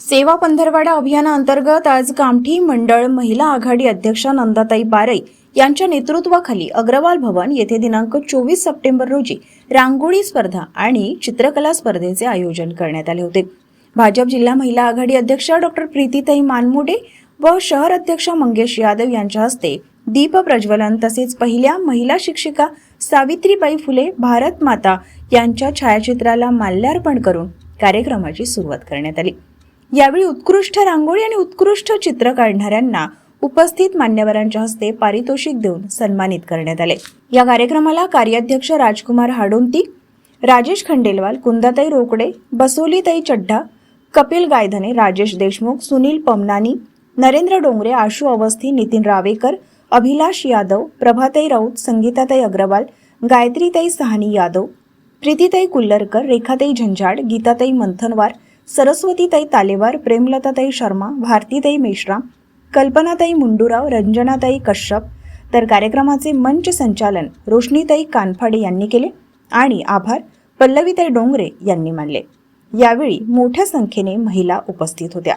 सेवा पंधरवाडा अभियानाअंतर्गत आज कामठी मंडळ महिला आघाडी अध्यक्षा नंदाताई बारई यांच्या नेतृत्वाखाली अग्रवाल भवन येथे दिनांक चोवीस सप्टेंबर रोजी रांगोळी स्पर्धा आणि चित्रकला स्पर्धेचे आयोजन करण्यात आले होते. भाजप जिल्हा महिला आघाडी अध्यक्षा डॉक्टर प्रीतीताई मानमोडे व शहर अध्यक्ष मंगेश यादव यांच्या हस्ते दीप प्रज्वलन तसेच पहिल्या महिला शिक्षिका सावित्रीबाई फुले भारत माता यांच्या छायाचित्राला माल्यार्पण करून कार्यक्रमाची सुरुवात करण्यात आली. यावेळी उत्कृष्ट रांगोळी आणि उत्कृष्ट चित्र काढणाऱ्यांना उपस्थित मान्यवरांच्या हस्ते पारितोषिक देऊन सन्मानित करण्यात आले. या कार्यक्रमाला कार्याध्यक्ष राजकुमार हाडोंती राजेश खंडेलवाल कुंदाताई रोकडे बसोलीताई चड्ढा कपिल गायधने राजेश देशमुख सुनील पमनानी नरेंद्र डोंगरे आशू अवस्थी नितीन रावेकर अभिलाष यादव प्रभाताई राऊत संगीताताई अग्रवाल गायत्रीताई सहानी यादव प्रीतीताई कुल्लरकर रेखाताई झंझाड गीताताई मंथनवार सरस्वतीताई तालेवार प्रेमलताताई शर्मा भारतीताई मेश्राम कल्पनाताई मुंडूराव रंजनाताई कश्यप तर कार्यक्रमाचे मंच संचालन रोशनीताई कानफाडे यांनी केले आणि आभार पल्लवीताई डोंगरे यांनी मानले. यावेळी मोठ्या संख्येने महिला उपस्थित होत्या.